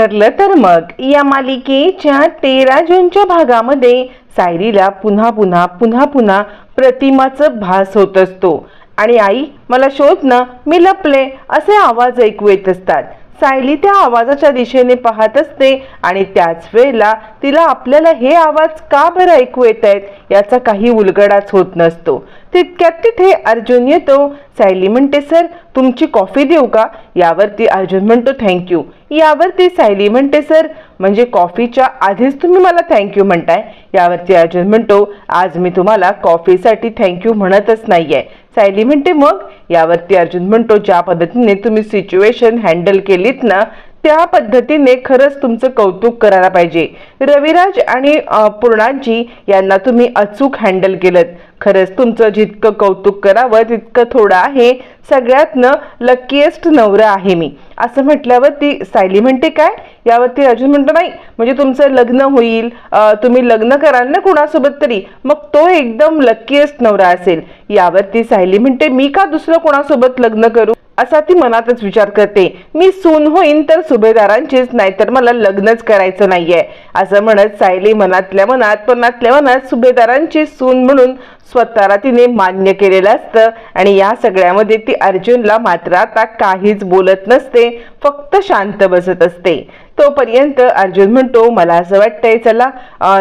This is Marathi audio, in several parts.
ठरलं तर मग. या मालिकेच्या तेरा जूनच्या भागामध्ये सायरीला पुन्हा पुन्हा पुन्हा पुन्हा प्रतिमाचं भास होत असतो. आणि आई मला शोध ना मी लपले. असे आवाज ऐकू येत असतात. सायली त्या आवाजाच्या दिशेने पाहत असते आणि त्याच वेळेला तिला आपल्याला हे आवाज का बरं ऐकू येत आहेत याचा काही उलगडाच होत नसतो. तितक्यात तिथे अर्जुन येतो. सायली म्हणते सर तुमची कॉफी देऊ का? यावरती अर्जुन म्हणतो थँक्यू यावरती सायली म्हणते सर म्हणजे कॉफीच्या आधीच तुम्ही मला थँक्यू म्हणताय. यावरती अर्जुन म्हणतो आज मी तुम्हाला कॉफीसाठी थँक्यू म्हणतच नाहीये. सायली म्हणते मग? यावरती अर्जुन म्हणतो ज्या पद्धतीने तुम्ही सिच्युएशन हँडल केलीत ना त्या पद्धतीने खरंच तुमचं कौतुक करायला पाहिजे. रविराज आणि पूर्णाजी यांना तुम्ही अचूक हँडल केलं खरंच तुमचं जितकं कौतुक करावं तितकं थोडं आहे. सगळ्यातनं लकीएस्ट नवरा आहे मी. असं म्हटल्यावर ती सायली म्हणते काय? यावरती अर्जुन म्हणतो नाही म्हणजे तुमचं लग्न होईल. तुम्ही लग्न कराल ना कुणासोबत तरी. मग तो एकदम लकीएस्ट नवरा असेल. यावरती सायली म्हणते मी का दुसरं कोणासोबत लग्न करू? असा ती मनातच विचार करते. मी सून होईन तर सुभेदारांचीच नाहीतर मला लग्नच करायचं नाहीये. असं म्हणत सायली मनातल्या मनात मनातल्या मनात सुभेदारांची सून म्हणून स्वतःला तिने मान्य केलेलं असतं. आणि या सगळ्यामध्ये ती अर्जुनला मात्र आता काहीच बोलत नसते फक्त शांत बसत असते. तोपर्यंत अर्जुन म्हणतो मला असं वाटतंय चला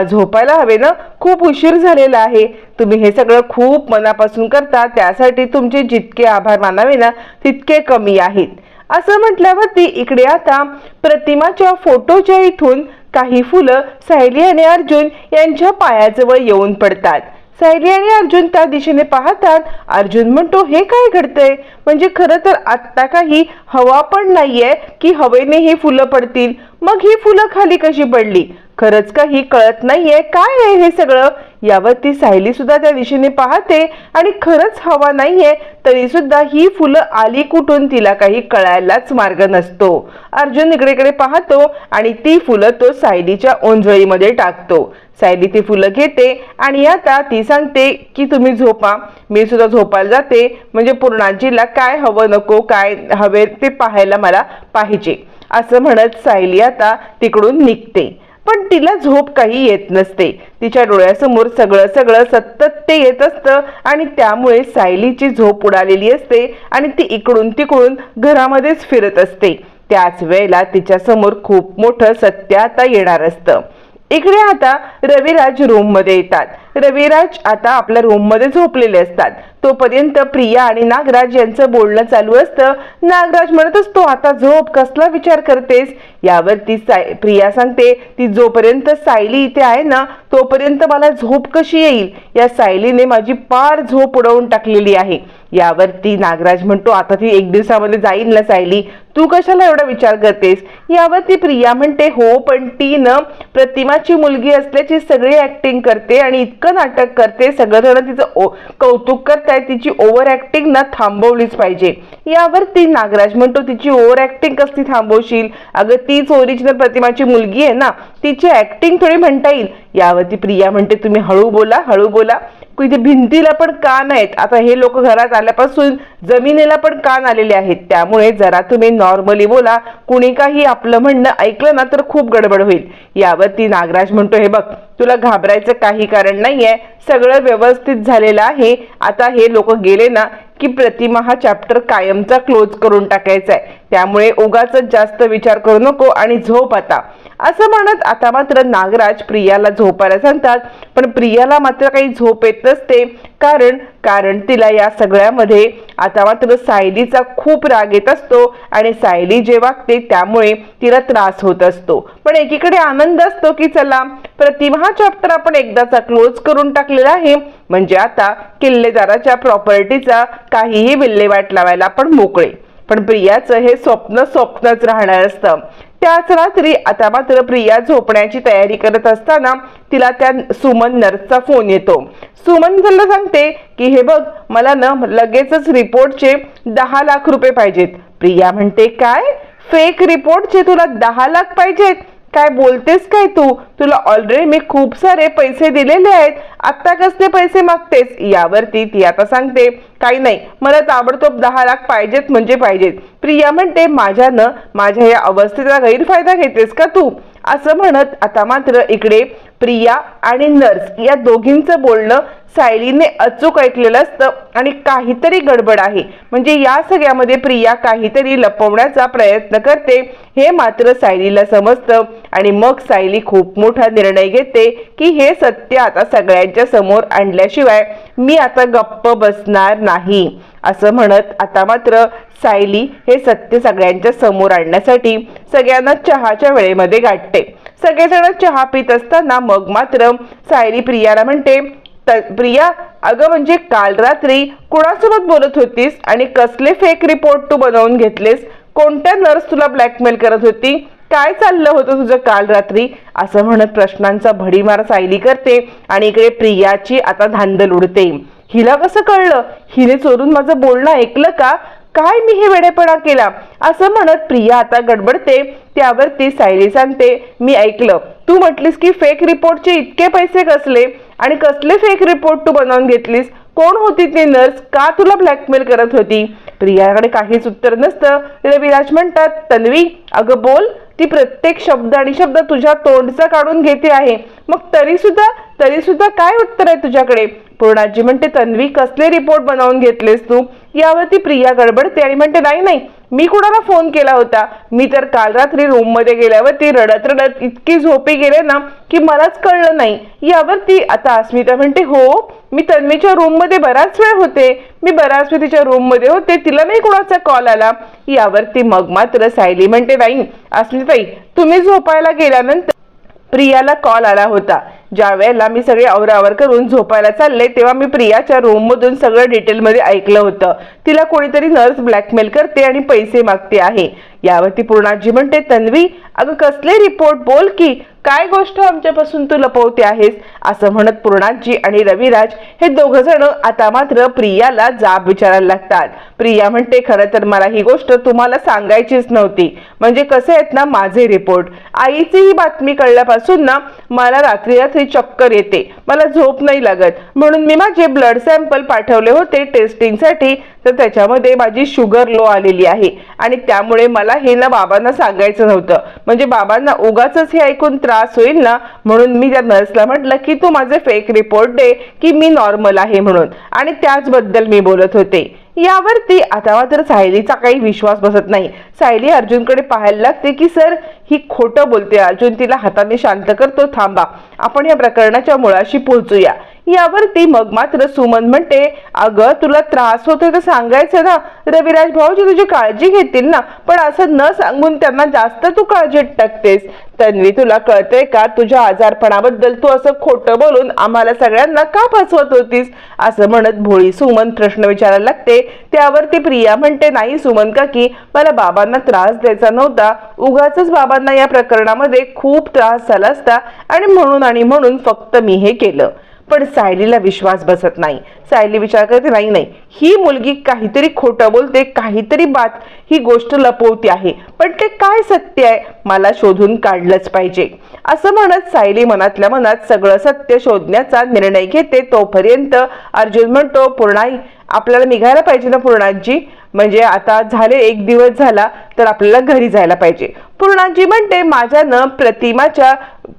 झोपायला हवे ना? खूप उशीर झालेला आहे. तुम्ही हे सगळं खूप मनापासून करता त्यासाठी तुमचे जितके आभार मानावे ना तितके कमी आहेत. असं म्हटल्यावरती इकडे आता प्रतिमाच्या फोटोच्या इथून काही फुलं सायली आणि अर्जुन यांच्या पायाजवळ येऊन पडतात. सायली आणि अर्जुन त्या दिशेने पाहतात. अर्जुन म्हणतो हे काय घडतंय? म्हणजे खरं तर आत्ता काही हवा पण नाहीये की हवेने ही फुलं पडतील. मग ही फुलं खाली कशी पडली? खरंच काही कळत नाहीये. काय आहे हे सगळं? यावरती सायली सुद्धा त्या दिशेने पाहते आणि खरंच हवा नाहीये तरी सुद्धा ही फुलं आली कुठून तिला काही कळायलाच मार्ग नसतो. अर्जुन इकडेकडे पाहतो आणि ती फुलं तो सायलीच्या ओंजळीमध्ये टाकतो. सायली ती फुलं घेते आणि आता ती सांगते की तुम्ही झोपा मी सुद्धा झोपायला जाते. म्हणजे पूर्णाजीला काय हवं नको काय हवे ते पाहायला मला पाहिजे. असं म्हणत सायली आता तिकडून निघते. पण तिला झोप काही येत नसते. तिच्या डोळ्यासमोर सगळं सगळं सतत ते येत असतं आणि त्यामुळे सायलीची झोप उडालेली असते आणि ती इकडून तिकडून घरामध्येच फिरत असते. त्याच वेळेला तिच्यासमोर खूप मोठं सत्य आता येणार असतं. इकडे आता रविराज रूममध्ये येतात. रविराज आता आपल्या रूममध्ये झोपलेले असतात. तोपर्यंत प्रिया आणि नागराज यांचं बोलणं चालू असतं. नागराज म्हणत असतो आता झोप कसला विचार करतेस? यावर ती साय प्रिया सांगते ती जोपर्यंत सायली इथे आहे ना तोपर्यंत मला झोप कशी येईल? या सायलीने माझी पार झोप उडवून टाकलेली आहे. यावरती नागराज म्हणतो आता ती एक दिवसामध्ये जाईल ना सायली? तू कशाला एवढा विचार करतेस? यावरती प्रिया म्हणते हो पण ती न प्रतिमाची मुलगी असल्याची सगळी ऍक्टिंग करते आणि इतकं नाटक करते सगळं जण तिचं कौतुक करताय तिची ओव्हर ऍक्टिंग ना थांबवलीच पाहिजे. यावर ती नागराज म्हणतो तिची ओव्हर ऍक्टिंग कसली थांबवशील? अगं तीच ओरिजिनल प्रतिमाची मुलगी आहे ना तिची ऍक्टिंग थोडी म्हणता येईल. यावरती प्रिया म्हणते तुम्ही हळू बोला हळू बोला. इथे भिंतीला पण कान आहेत. आता हे लोक घरात आल्यापासून जमिनीला पण कान आलेले आहेत. त्यामुळे जरा तुम्ही नॉर्मली बोला. कुणी काही आपलं म्हणणं ऐकलं ना तर खूप गडबड होईल. यावरती नागराज म्हणतो हे बघ तुला घाबरायचं काही कारण नाहीये. सगळं व्यवस्थित झालेलं आहे. आता हे लोक गेले ना की प्रतिमा हा चॅप्टर कायमचा क्लोज करून टाकायचा आहे त्यामुळे उगाच जास्त विचार करू नको आणि झोप आता. असं म्हणत आता मात्र नागराज प्रियाला झोपायला सांगतात. पण प्रियाला मात्र काही झोप येत नसते. कारण कारण तिला या सगळ्यामध्ये आता मात्र सायलीचा खूप राग येत असतो आणि सायली जे वागते त्यामुळे तिला त्रास होत असतो. पण एकीकडे आनंद असतो की चला प्रतिमा हा चॅप्टर आपण एकदाचा क्लोज करून टाकलेला आहे. म्हणजे आता किल्लेदाराच्या प्रॉपर्टीचा काहीही विल्हेवाट लावायला आपण मोकळे. पण प्रियाचं हे स्वप्न स्वप्नच राहणार असतं. त्याच रात्री आता मात्र प्रिया झोपण्याची तयारी करत असताना तिला त्या सुमन नर्सचा फोन येतो. सुमन तिला सांगते की हे बघ मला ना लगेचच रिपोर्टचे दहा लाख रुपये पाहिजेत. प्रिया म्हणते काय? फेक रिपोर्टचे तुला दहा लाख पाहिजेत? काय बोलतेस काय तू? तुला ऑलरेडी मी खूप सारे पैसे दिलेले आहेत. आत्ता कसले पैसे मागतेस? यावरती ती आता सांगते. काही नाही. मला ताबडतोब दहा लाख पाहिजेत म्हणजे पाहिजेत. प्रिया म्हणते माझ्यानं माझ्या या अवस्थेचा गैरफायदा घेतेस का तू? असं म्हणत आता मात्र इकडे प्रिया आणि नर्स या दोघींचं बोलणं सायलीने अचूक ऐकलेलं असतं आणि काहीतरी गडबड आहे. म्हणजे या सगळ्यामध्ये प्रिया काहीतरी लपवण्याचा प्रयत्न करते हे मात्र सायलीला समजतं. आणि मग सायली खूप मोठा निर्णय घेते की हे सत्य आता सगळ्यांच्या समोर आणल्याशिवाय मी आता गप्प बसणार नाही. असं म्हणत आता मात्र सायली हे सत्य सगळ्यांच्या समोर आणण्यासाठी सगळ्यांना चहाच्या वेळेमध्ये गाठते. सगळेजण चहा पित असताना मग मात्र सायरी प्रियाला म्हणते प्रिया अगं म्हणजे काल रात्री कुणासोबत बोलत होतीस आणि कसले फेक रिपोर्ट तू बनवून घेतलेस? कोणत्या नर्स तुला ब्लॅकमेल करत होती? काय चाललं होतं तुझं काल रात्री? असं म्हणत प्रश्नांचा भडीमार सायली करते आणि इकडे प्रियाची आता धांदल उडते. हिला कसं कळलं? हिने चोरून माझं बोलणं ऐकलं का? काय मी हे वेडेपणा केला? असं म्हणत प्रिया आता गडबडते. त्यावर ती सायली सांगते मी ऐकलं. तू म्हटलीस की फेक रिपोर्टचे इतके पैसे कसले? आणि कसले फेक रिपोर्ट तू बनवून घेतलीस? कोण होती ती नर्स का तुला ब्लॅकमेल करत होती? प्रियाकडे काहीच उत्तर नसतं. रविराज म्हणतात तन्वी अगं बोल. ती प्रत्येक शब्द आणि शब्द तुझ्या तोंडचा काढून घेते आहे. मग तरी सुद्धा तरी सुद्धा काय उत्तर आहे तुझ्याकडे? पूर्णाजी म्हणते तन्वी कसले रिपोर्ट बनवून घेतलेस तू? यावरती प्रिया गडबडते आणि म्हणते नाही नाही मी कुणाला फोन केला होता? मी तर काल रात्री रूममध्ये गेल्यावरती रडत रडत इतकी झोपी गेले ना की मलाच कळलं नाही. यावरती आता अस्मिता म्हणते हो मी तन्वीच्या रूममध्ये बराच वेळ होते. मी बराच वेळ तिच्या रूममध्ये होते. तिला नाही कुणाचा कॉल आला. यावरती मग मात्र सायली म्हणते नाही अस्मिताई तुम्ही झोपायला गेल्यानंतर प्रियाला कॉल आला होता. ज्या वेळेला मी सगळे आवरावर करून झोपायला चालले तेव्हा मी प्रियाच्या रूममधून सगळं डिटेलमध्ये ऐकलं होतं. तिला कोणीतरी नर्स ब्लॅकमेल करते आणि पैसे मागते आहे. यावरती पूर्णाजी म्हणते तन्वी अगं कसले रिपोर्ट बोल की काय गोष्ट आमच्यापासून तू लपवते आहेस? असं म्हणत पूर्णाजी आणि रविराज हे दोघ जण आता मात्र प्रियाला जाब विचारायला लागतात. प्रिया म्हणते खरं तर मला ही गोष्ट तुम्हाला सांगायचीच नव्हती. म्हणजे कसे आहेत ना माझे रिपोर्ट आईची ही बातमी कळल्यापासून ना मला रात्री रात्री चक्कर येते. मला झोप नाही लागत. म्हणून मी माझे ब्लड सॅम्पल पाठवले होते टेस्टिंगसाठी तर त्याच्यामध्ये माझी शुगर लो आलेली आहे. आणि त्यामुळे मला हे ना बाबांना सांगायचं नव्हतं. म्हणजे बाबांना उगाच हे ऐकून त्रास होईल ना? म्हणून मी त्या नर्सला म्हटलं की तू माझे फेक रिपोर्ट दे की मी नॉर्मल आहे म्हणून. आणि त्याचबद्दल मी बोलत होते. यावरती आता मात्र सायलीचा काही विश्वास बसत नाही. सायली अर्जुनकडे पाहायला लागते की सर ही खोटं बोलते अर्जुन. तिला हाताने शांत करतो. थांबा. आपण या प्रकरणाच्या मुळाशी पोहोचूया. यावरती मग मात्र सुमन म्हणते अगं तुला त्रास होतोय तर सांगायचं ना. रविराज भाऊजी तुझी काळजी घेतील ना. पण असं न सांगून त्यांना जास्त तू काळजीत टाकतेस. तन्वी तुला कळतंय का? तुझ्या आजारपणाबद्दल तू असं खोटं बोलून आम्हाला सगळ्यांना का फसवत होतीस? असं म्हणत भोळी सुमन प्रश्न विचारायला लागते. त्यावरती प्रिया म्हणते नाही सुमन काकी मला बाबांना त्रास द्यायचा नव्हता. उगाच बाबांना या प्रकरणामध्ये खूप त्रास झाला असता आणि म्हणून आणि म्हणून फक्त मी हे केलं. पण सायलीला विश्वास बसत नाही. सायली विचार करते नाही नाही ही मुलगी काहीतरी खोटं बोलते काहीतरी बात ही गोष्ट लपवती आहे. पण ते काय सत्य आहे? मला शोधून काढलंच पाहिजे. असं म्हणत सायली मनातल्या मनात सगळं सत्य शोधण्याचा निर्णय घेते. तोपर्यंत अर्जुन म्हणतो पूर्णाई आपल्याला निघायला पाहिजे ना पूर्णाजी? म्हणजे आता झाले एक दिवस झाला तर आपल्याला घरी जायला पाहिजे. पूर्णाजी म्हणते माझ्यानं प्रतिमाच्या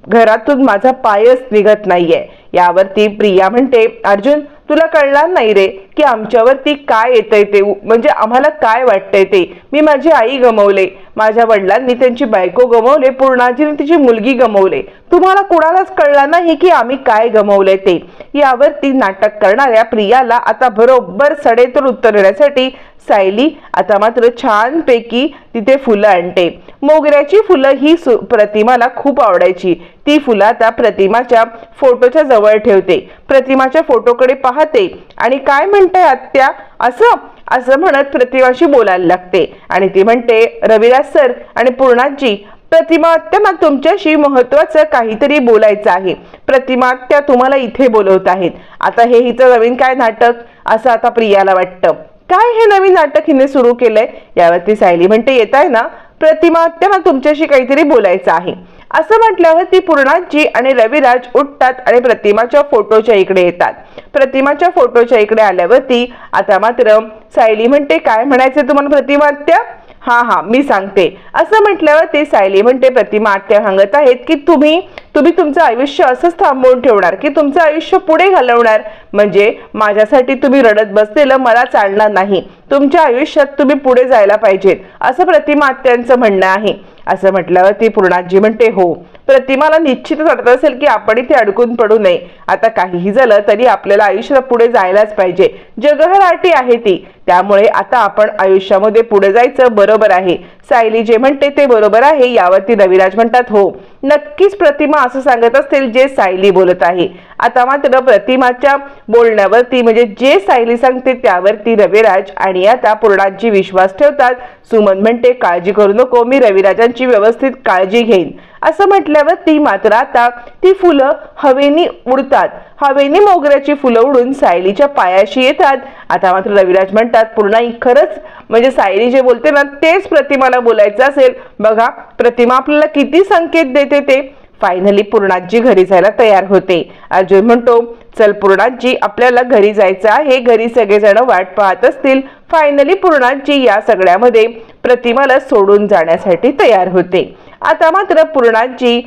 घरातून माझा पायच निघत नाहीये. यावरती प्रिया म्हणते अर्जुन तुला कळणार नाही रे की आमच्यावरती काय येतंय ते? म्हणजे आम्हाला काय वाटतंय ते? मी माझी आई गमवले. माझ्या वडिलांनी त्यांची बायको गमवले. पूर्णाजीने तिची मुलगी गमवले. तुम्हाला कुणालाच कळलं नाही की आम्ही काय गमवले ते. यावरती नाटक करणाऱ्या प्रियाला आता बरोबर सडेतोड उत्तर देण्यासाठी सायली आता मात्र छानपैकी तिथे फुलं आणते. मोगऱ्याची फुलं ही सु प्रतिमाला खूप आवडायची. ती फुलं आता प्रतिमाच्या फोटोच्या जवळ ठेवते. प्रतिमाच्या फोटोकडे पाहते. आणि काय म्हणताय आत्या असं असं म्हणत प्रतिमाशी बोलायला लागते. आणि ती म्हणते रविराज सर आणि पूर्णाजी प्रतिमा त्यांना तुमच्याशी महत्वाचं काहीतरी बोलायचं आहे. प्रतिमा त्या तुम्हाला इथे बोलवत आहेत. आता हे हिचं नवीन काय नाटक? असं आता प्रियाला वाटतं. काय हे नवीन नाटक हिने सुरू केलंय? यावरती सायली म्हणते येत आहे ना? प्रतिमा त्यांना तुमच्याशी काहीतरी बोलायचं आहे. असं म्हटल्यावर ती पूर्णाजी आणि रविराज उठतात आणि प्रतिमाच्या फोटोच्या इकडे येतात. प्रतिमाच्या फोटोच्या इकडे आल्यावरती आता मात्र सायली म्हणते काय म्हणायचं तुम्हाला प्रतिमात्या? हा हा मी सांगते. असं म्हटल्यावर ते सायली म्हणते प्रतिमा आत्या सांगत आहेत की तुम्ही तुम्ही तुमचं आयुष्य असंच थांबवून ठेवणार की तुमचं आयुष्य पुढे घालवणार? म्हणजे माझ्यासाठी तुम्ही रडत बसलेलं मला चालणार नाही. तुमच्या आयुष्यात तुम्ही पुढे जायला पाहिजेत. असं प्रतिमा आत्यांचं म्हणणं आहे. असं म्हटल्यावर ती पूर्णाजी म्हणते हो प्रतिमाला निश्चितच वाटत असेल की आपण इथे अडकून पडू नये. आता काहीही झालं तरी आपल्याला आयुष्याला पुढे जायलाच पाहिजे. जगहर आटी आहे ती. त्यामुळे आता आपण आयुष्यामध्ये पुढे जायचं बरोबर आहे. सायली जे म्हणते ते बरोबर आहे यावरती रविराज म्हणतात हो नक्कीच प्रतिमा असं सांगत असतील जे सायली बोलत आहे. आता मात्र प्रतिमाच्या बोलण्यावरती म्हणजे जे सायली सांगते त्यावरती रविराज आणि आता पूर्णाजी विश्वास ठेवतात. सुमन म्हणते काळजी करू नको मी रविराजांची व्यवस्थित काळजी घेईन. असं म्हटल्यावर ती मात्र आता ती फुलं हवेनी उडतात. हवेनी मोगऱ्याची फुलं उडून सायलीच्या पायाशी येतात. आता मात्र रविराज म्हणतात पूर्ण खरंच म्हणजे सायली जे बोलते ना तेच प्रतिमाला बोलायचं असेल. बघा प्रतिमा आपल्याला किती संकेत देते ते. फायनली पूर्णाजी घरी जायला तयार होते. अर्जुन म्हणतो चल पूर्णाजी आपल्याला घरी जायचं आहे. घरी सगळेजण वाट पाहत असतील. फायनली पूर्णाजी या सगळ्यामध्ये प्रतिमाला सोडून जाण्यासाठी तयार होते. आता मात्र पूर्णाजी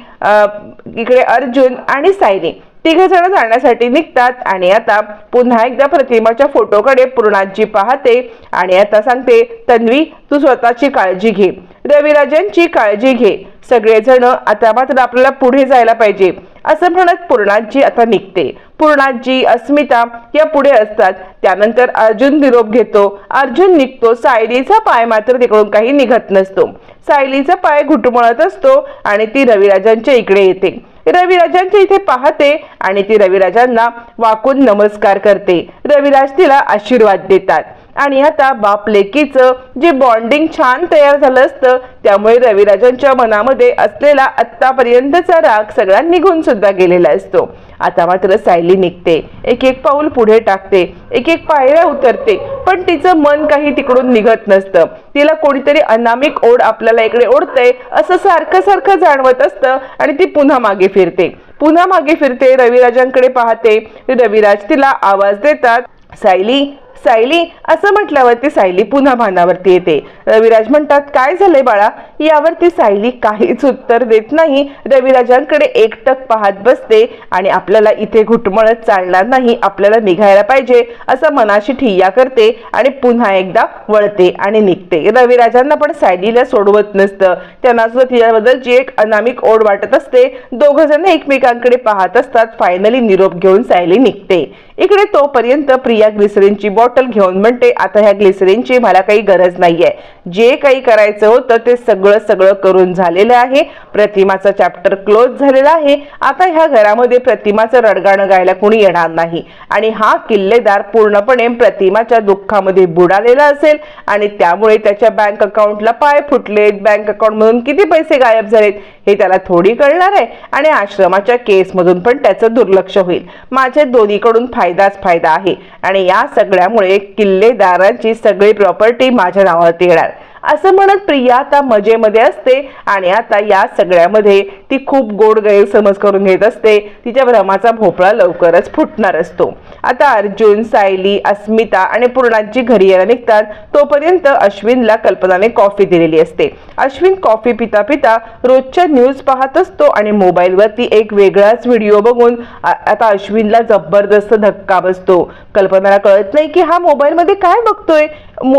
इकडे अर्जुन आणि सायली तिघ जण जाण्यासाठी निघतात आणि आता पुन्हा एकदा प्रतिमाच्या फोटोकडे पूर्णाजी पाहते आणि आता सांगते तन्वी तू स्वतःची काळजी घे. रविराजांची काळजी घे. सगळेजण आता मात्र आपल्याला पुढे जायला पाहिजे. असं म्हणत पूर्णाजी आता निघते. पूर्णाजी अस्मिता या पुढे असतात. त्यानंतर अर्जुन निरोप घेतो. अर्जुन निघतो. सायलीचा पाय मात्र तिकडून काही निघत नसतो. सायलीचा पाय घुटमळत असतो आणि ती रविराजांच्या इकडे येते. रविराजांच्या इथे पाहते आणि ती रविराजांना वाकून नमस्कार करते. रविराज तिला आशीर्वाद देतात. आणि आता बाप लेकीचं जे बॉन्डिंग छान तयार झालं असतं त्यामुळे रविराजांच्या मनामध्ये असलेला आत्तापर्यंतचा राग सगळा निघून सुद्धा गेलेला असतो. आता मात्र सायली निघते एक एक पाऊल पुढे टाकते एक एक पायऱ्या उतरते पण तिचं मन काही तिकडून निघत नसतं. तिला कोणीतरी अनामिक ओढ आपल्याला इकडे ओढतंय असं सारखं सारखं जाणवत असतं आणि ती पुन्हा मागे फिरते. पुन्हा मागे फिरते रविराजांकडे पाहते. रविराज तिला आवाज देतात सायली सायली असं म्हटल्यावरती सायली पुन्हा भानावरती येते. रविराज म्हणतात काय झालंय बाळा? यावरती सायली काहीच उत्तर देत नाही. रविराजांकडे एकटक पाहत बसते आणि आपल्याला इथे घुटमळत चालणार नाही. आपल्याला निघायला पाहिजे असं मनाशी ठिय्या करते आणि पुन्हा एकदा वळते आणि निघते. रविराजांना पण सायलीला सोडवत नसतं. त्यांना सुद्धा तिच्याबद्दलची एक अनामिक ओढ वाटत असते. दोघ जण एकमेकांकडे पाहत असतात. फायनली निरोप घेऊन सायली निघते. इकडे तोपर्यंत प्रिया ग्लिसरीनची बॉटल घेऊन म्हणते आता ह्या ग्लिसरीनची मला काही गरज नाहीये. जे काही करायचं होतं ते सगळं सगळं करून झालेलं आहे. प्रतिमाचा चॅप्टर क्लोज झालेला आहे. आता ह्या घरामध्ये प्रतिमाचं रडगाणं गायला कुणी येणार नाही. आणि हा किल्लेदार पूर्णपणे प्रतिमाच्या दुःखामध्ये बुडालेला असेल आणि त्यामुळे त्याच्या बँक अकाउंटला पाय फुटलेत. बँक अकाउंटमधून किती पैसे गायब झालेत हे त्याला थोडी कळणार आहे. आणि आश्रमाच्या केसमधून पण त्याचं दुर्लक्ष होईल. माझ्या दोन्हीकडून फायदाच फायदा आहे. आणि या सगळ्यामुळे किल्लेदारांची सगळी प्रॉपर्टी माझ्या नावावरती येणार. असं म्हणत प्रिया आता मजेमध्ये असते आणि आता या सगळ्यामध्ये ती खूप गोड गैरसमज करून घेत असते. तिच्या भ्रमाचा भोपळा लवकरच फुटणार असतो. आता अर्जुन सायली अस्मिता आणि पूर्णाजी घरी यायला निघतात. तोपर्यंत अश्विनला कल्पनाने कॉफी दिलेली असते. अश्विन कॉफी पिता पिता रोजच्या न्यूज पाहत असतो आणि मोबाईलवरती एक वेगळाच व्हिडिओ बघून आता अश्विनला जबरदस्त धक्का बसतो. कल्पनाला कळत नाही की हा मोबाईलमध्ये काय बघतोय?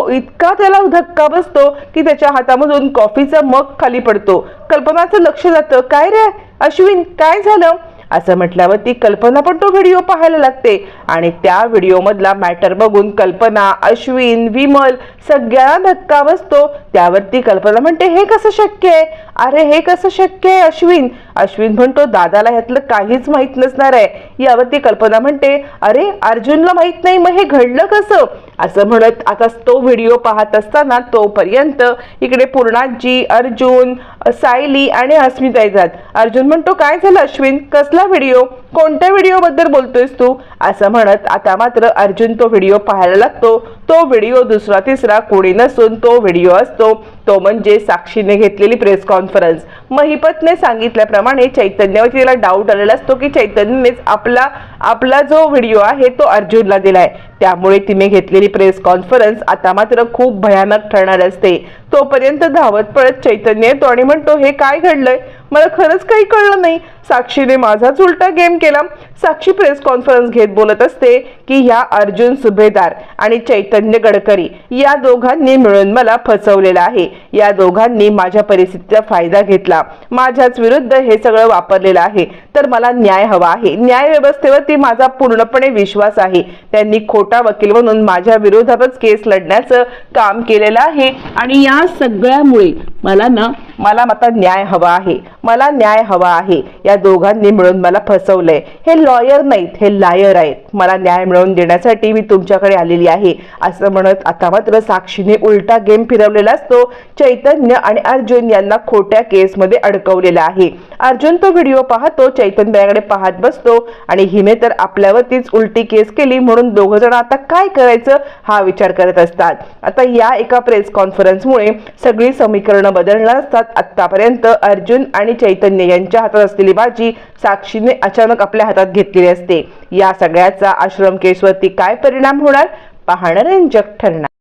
इतका त्याला धक्का बसतो की त्याच्या हातामधून कॉफीचा मग खाली पडतो. कल्पनाचं लक्ष जातं काय रे? अश्विन काय झालं? असं म्हटल्यावर ती कल्पना पण तो व्हिडिओ पाहायला लागते. आणि त्या व्हिडिओ मधला मॅटर बघून कल्पना अश्विन विमल सगळ्यांना धक्का बसतो. त्यावरती कल्पना म्हणते हे कसं शक्य आहे? अरे हे कसं शक्य आहे अश्विन? अश्विन म्हणतो दादाला ह्यातलं काहीच माहीत नसणार आहे. यावरती कल्पना म्हणते अरे अर्जुनला माहीत नाही मग हे घडलं कसं? असं म्हणत आता तो व्हिडिओ पाहत असताना तोपर्यंत इकडे पूर्णाजी अर्जुन सायली आणि अस्मिता येतात अर्जुन म्हणतो काय झालं अश्विन? कसलं व्हिडिओ कोणत्या व्हिडिओ बद्दल बोलतोयस तू? असं म्हणत आता मात्र अर्जुन तो व्हिडिओ पाहायला लागतो. तो व्हिडिओ दुसरा तिसरा कोणी नसून तो व्हिडिओ असतो. तो म्हणजे साक्षीने घेतलेली प्रेस कॉन्फरन्स महिपतने सांगितल्याप्रमाणे चैतन्यावरती तिला डाऊट आलेला असतो की चैतन्यनेच आपला आपला जो व्हिडिओ आहे तो अर्जुनला दिलाय. त्यामुळे तिने घेतलेली प्रेस कॉन्फरन्स आता मात्र खूप भयानक ठरणार असते. तोपर्यंत धावत पळत चैतन्य येतो आणि म्हणतो हे काय घडलंय? मला खरंच काही कळलं नाही. साक्षीने माझाच उलटा गेम केला. साक्षी प्रेस कॉन्फरन्स घेत बोलत असते की ह्या अर्जुन सुभेदार आणि चैतन्य गडकरी या दोघांनी मिळून मला फसवलेलं आहे. या दोघांनी माझ्या परिस्थितीचा फायदा घेतला. माझ्याच विरुद्ध हे सगळं वापरलेलं आहे. तर मला न्याय हवा आहे. न्याय व्यवस्थेवरती माझा पूर्णपणे विश्वास आहे. त्यांनी खोटा वकील म्हणून माझ्या विरोधातच केस लढण्याचं काम केलेलं आहे. आणि या सगळ्यामुळे मला ना मला आता न्याय हवा आहे. मला न्याय हवा आहे. या दोघांनी मिळून मला फसवलंय. हे लॉयर नाहीत हे लायर आहेत. मला न्याय मिळवून देण्यासाठी मी तुमच्याकडे आलेली आहे. असं म्हणत आता मात्र साक्षीने उलटा गेम फिरवलेला असतो. चैतन्य आणि अर्जुन यांना खोट्या केसमध्ये अडकवलेला आहे. अर्जुन तो व्हिडिओ पाहतो चैतन्याकडे पाहत बसतो आणि हिने तर आपल्यावरतीच उलटी केस केली म्हणून दोघ जण आता काय करायचं हा विचार करत असतात. आता या एका प्रेस कॉन्फरन्समुळे सगळी समीकरणं बदलणार असतात. आतापर्यंत अर्जुन आणि चैतन्य यांच्या हातात असलेली बाजी साक्षीने अचानक आपल्या हातात घेतलेली असते. या सगळ्याचा आश्रम केसवरती काय परिणाम होणार? पाहणं रंजक ठरणार.